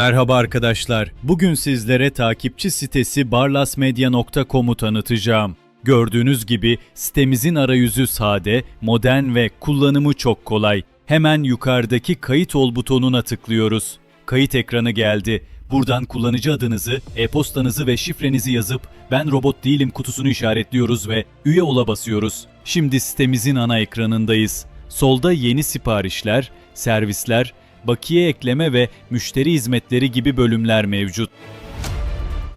Merhaba arkadaşlar. Bugün sizlere takipçi sitesi barlasmedia.com'u tanıtacağım. Gördüğünüz gibi sitemizin arayüzü sade, modern ve kullanımı çok kolay. Hemen yukarıdaki kayıt ol butonuna tıklıyoruz. Kayıt ekranı geldi. Buradan kullanıcı adınızı, e-postanızı ve şifrenizi yazıp ben robot değilim kutusunu işaretliyoruz ve üye ola basıyoruz. Şimdi sitemizin ana ekranındayız. Solda yeni siparişler, servisler, bakiye ekleme ve müşteri hizmetleri gibi bölümler mevcut.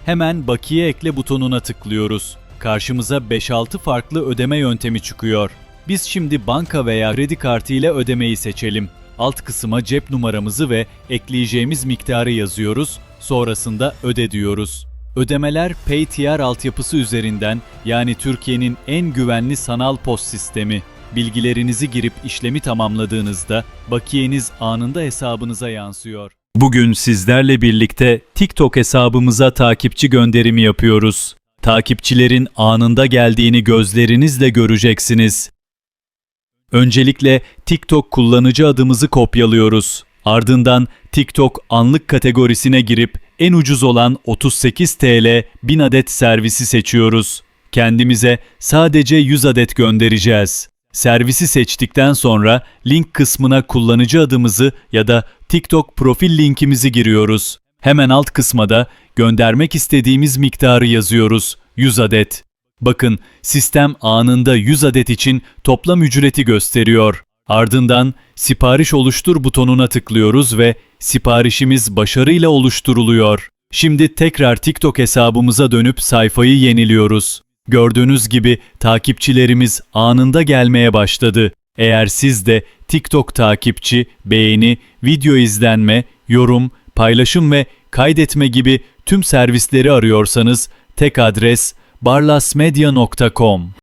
Hemen bakiye ekle butonuna tıklıyoruz. Karşımıza 5-6 farklı ödeme yöntemi çıkıyor. Biz şimdi banka veya kredi kartı ile ödemeyi seçelim. Alt kısma cep numaramızı ve ekleyeceğimiz miktarı yazıyoruz. Sonrasında öde diyoruz. Ödemeler PayTR altyapısı üzerinden yani Türkiye'nin en güvenli sanal post sistemi. Bilgilerinizi girip işlemi tamamladığınızda bakiyeniz anında hesabınıza yansıyor. Bugün sizlerle birlikte TikTok hesabımıza takipçi gönderimi yapıyoruz. Takipçilerin anında geldiğini gözlerinizle göreceksiniz. Öncelikle TikTok kullanıcı adımızı kopyalıyoruz. Ardından TikTok anlık kategorisine girip en ucuz olan 38 TL 1000 adet servisi seçiyoruz. Kendimize sadece 100 adet göndereceğiz. Servisi seçtikten sonra link kısmına kullanıcı adımızı ya da TikTok profil linkimizi giriyoruz. Hemen alt kısma da göndermek istediğimiz miktarı yazıyoruz. 100 adet. Bakın sistem anında 100 adet için toplam ücreti gösteriyor. Ardından sipariş oluştur butonuna tıklıyoruz ve siparişimiz başarıyla oluşturuluyor. Şimdi tekrar TikTok hesabımıza dönüp sayfayı yeniliyoruz. Gördüğünüz gibi takipçilerimiz anında gelmeye başladı. Eğer siz de TikTok takipçi, beğeni, video izlenme, yorum, paylaşım ve kaydetme gibi tüm servisleri arıyorsanız tek adres barlasmedia.com.